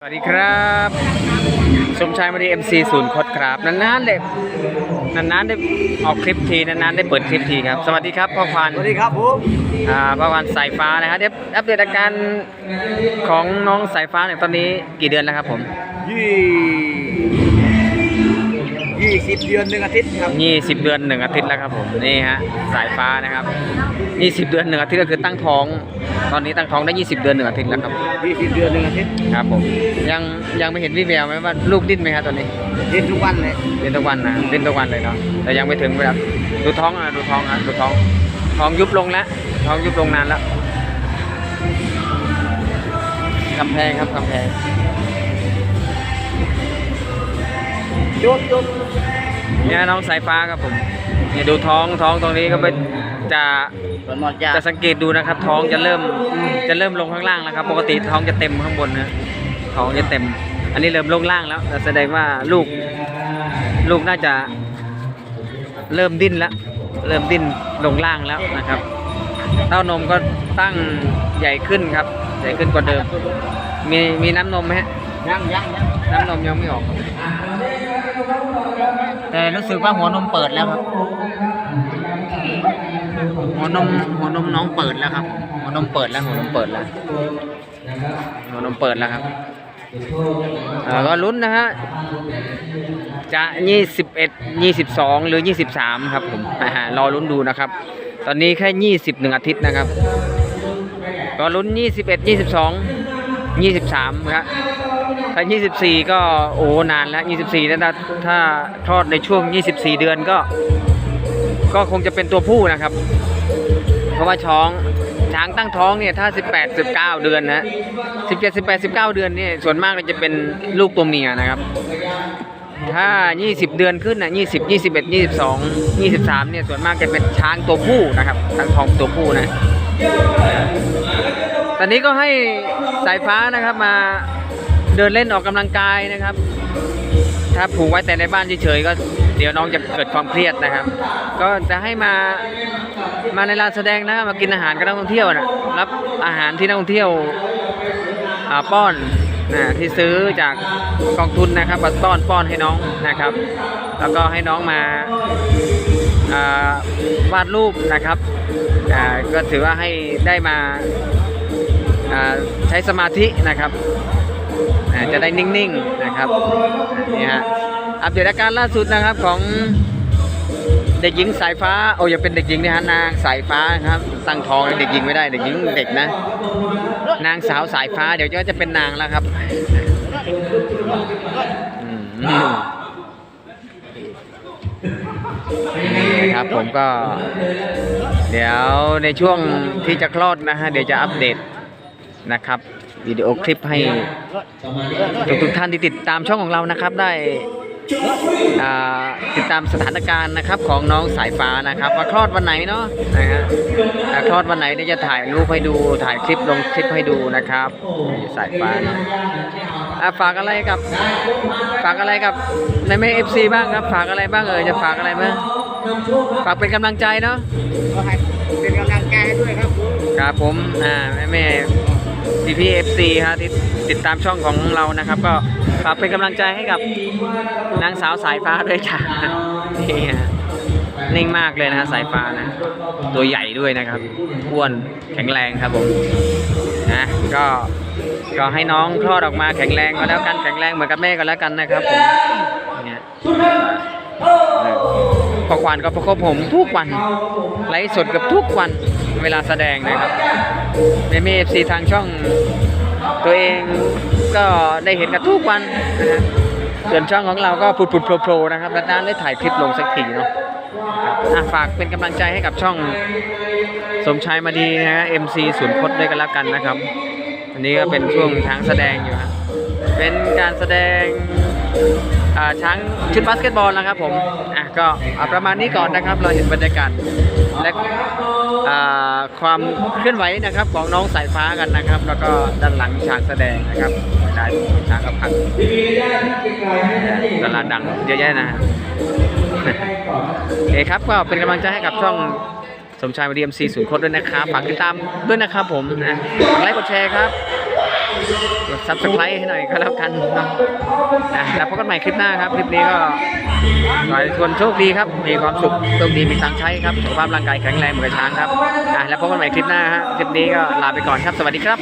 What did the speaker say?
สวัสดีครับ สมชายมาดีเอ็มซีศูนย์คดครับ นานๆได้นานๆได้ออกคลิปทีนานๆได้เปิดคลิปทีครับ สวัสดีครับพ่อควานสวัสดีครับผมอ่าพ่อควานสายฟ้านะฮะเดี๋ยวอัปเดตอาการของน้องสายฟ้าเนี่ยตอนนี้กี่เดือนแล้วครับผมยี่ ยี่สิบเดือนหนึ่งอาทิตย์ครับยี่สิบเดือนหนึ่งอาทิตย์แล้วครับผมนี่ฮะสายฟ้านะครับยี่สิบเดือนหนึ่งอาทิตย์ก็คือตั้งท้อง ตอนนี้ตั้งท้องได้ยี่สิบเดือนหนึ่งอาทิตย์แล้วครับยี่สิบเดือนหนึ่งอาทิตย์ครับผมยังยังไม่เห็นวิแววไหมว่าลูกดิ้นไหมครับตอนนี้เรียนทุกวันเลยเล่นทุกวันนะเล่นทุกวันเลยเนาะแต่ยังไม่ถึงเวลาดูท้องอะดูท้องอะดูท้องท้องยุบลงแล้วท้องยุบลงนานแล้วกำแพงครับกำแพง จุดจุดเนี่ยน้องสายฟ้าครับผมเนี่ยดูท้องท้องตรงนี้ก็เป็นจะส่วนหมดยาจะสังเกตดูนะครับ ท้องจะเริ่มจะเริ่มลงข้างล่างแล้วครับ ปกติท้องจะเต็มข้างบนนะท้องจะเต็ม อันนี้เริ่มลงล่างแล้วแสดงว่าลูก ลูกน่าจะ เริ่มดิ้นแล้วเริ่มดิ้นลงล่างแล้วนะครับ เต้านมก็ตั้งใหญ่ขึ้นครับ ใหญ่ขึ้นกว่าเดิม มีมีน้ำนมไหมฮะยังยังยังน้ำนมยังไม่ออกครับ แต่รู้สึกว่าหัวนมเปิดแล้วครับ หัวนมหัวนมน้องเปิดแล้วครับ หัวนมเปิดแล้วหัวนมเปิดแล้วหัวนมเปิดแล้วครับก็ลุ้นนะฮะจะยี่สิบเอ็ดยี่สิบสองหรือยี่สิบสามครับผมรอลุ้นดูนะครับ ตอนนี้แค่ยี่สิบหนึ่งอาทิตย์นะครับ ก็ลุ้นยี่สิบเอ็ดยี่สิบสองยี่สิบสามครับ ถ้ายี่สิบสี่ก็โอ้นานแล้วยี่สิบสี่ถ้าถ้าคลอดในช่วงยี่สิบสี่เดือนก็ ก็คงจะเป็นตัวผู้นะครับ เพราะว่าช้องช้างตั้งท้องเนี่ยถ้า 18 19 เดือนนะ17 18 19 เดือนเนี่ยส่วนมากจะเป็นลูกตัวเมียนะครับ ถ้า 20 เดือนขึ้นนะ20 21 22 23 เนี่ยส่วนมากจะเป็นช้างตัวผู้นะครับตั้งท้องตัวผู้นะ ตอนนี้ก็ให้สายฟ้านะครับมา เดินเล่นออกกำลังกายนะครับ ถ้าผูกไว้แต่ในบ้านเฉยๆก็เดี๋ยวน้องจะเกิดความเครียดนะครับ ก็จะให้มามาในลานแสดงนะมากินอาหารกับนักท่องเที่ยวนะรับอาหารที่นักท่องเที่ยวป้อนนะที่ซื้อจากกองทุนนะครับมาป้อนป้อนให้น้องนะครับ แล้วก็ให้น้องมาวาดรูปนะครับก็ถือว่าให้ได้มาใช้สมาธินะครับ จะได้นิ่งๆนะครับนี่ฮะอัปเดตอาการล่าสุดนะครับของเด็กหญิงสายฟ้าโอ้ยังเป็นเด็กหญิงนะฮะนางสายฟ้าครับตั้งท้องเด็กหญิงไม่ได้เด็กหญิงเด็กนะ นางสาวสายฟ้าเดี๋ยวจะจะเป็นนางแล้วครับอืมนี่ครับผมก็ เดี๋ยวในช่วงที่จะคลอดนะฮะเดี๋ยวจะอัปเดตนะครับ วิดีโอคลิปให้ทุกทุกๆท่านที่ติดตามช่องของเรานะครับ ได้อ่าติดตามสถานการณ์นะครับของน้องสายฟ้านะครับว่าคลอดวันไหนเนาะนะฮะอ่าคลอดวันไหนเดี๋ยวจะถ่ายรูปให้ดูถ่ายคลิปลงคลิปให้ดูนะครับนี่สายฟ้านะอะฝากอะไรกับ ฝากอะไรกับในแม่เอฟซีบ้างครับ ฝากอะไรบ้างเอ่ยจะฝากอะไรบ้างฝากเป็นกำลังใจเนาะก็ให้เป็นกำลังใจให้ด้วยครับผมครับผมอ่าแม่แม่ พีพีเอฟซีฮะที่ติดตามช่องของเรานะครับ ก็ฝากเป็นกำลังใจให้กับนางสาวสายฟ้าด้วยจ้านี่ฮะนิ่งมากเลยนะฮะสายฟ้านะ ตัวใหญ่ด้วยนะครับอ้วนแข็งแรงครับผมนะก็ก็ให้น้องคลอดออกมาแข็งแรงก็แล้วกันแข็งแรงเหมือนกับแม่ก็แล้วกันนะครับผมเนี่ยพอควานก็ประคบผมทุกวันไลฟ์สดเกับทุกวันเวลาแสดงนะครับ เมเมเอฟซีทางช่องตัวเองก็ได้เห็นกันทุกวันนะฮะส่วนช่องของเราก็ผุดผุดโผล่ๆนะครับนานๆได้ถ่ายคลิปลงสักทีเนาะฝากเป็นกำลังใจให้กับช่องสมชายมาดีนะฮะ MC ศูนย์พจน์ด้วยกันแล้วกันนะครับ อันนี้ก็เป็นช่วงช้างแสดงอยู่ฮะเป็นการแสดงอ่าช้างชุดบาสเกตบอลนะครับผม อะก็ประมาณนี้ก่อนนะครับ เราเห็นบรรยากาศและอ่า ความเคลื่อนไหวนะครับของน้องสายฟ้ากันนะครับ แล้วก็ด้านหลังฉากแสดงนะครับได้ช้ากกับพังตลาดดังเยอะแยะนะฮะโอเคครับก็เป็นกำลังใจให้กับช่องสมชายมาดีเอ็มซีศูนย์โคตรด้วยนะครับฝากติดตามด้วยนะครับผมนะฝากไลค์กดแชร์ครับ ซับสไครต์ให้หน่อยก็แล้วกันนะแล้วพบกันใหม่คลิปหน้าครับ คลิปนี้ก็ขอให้ทุกคนโชคดีครับ มีความสุขโชคดีมีตังค์ใช้ครับสุขภาพร่างกายแข็งแรงเหมือนกับช้างครับอะแล้วพบกันใหม่คลิปหน้าฮะคลิปนี้ก็ลาไปก่อนครับสวัสดีครับ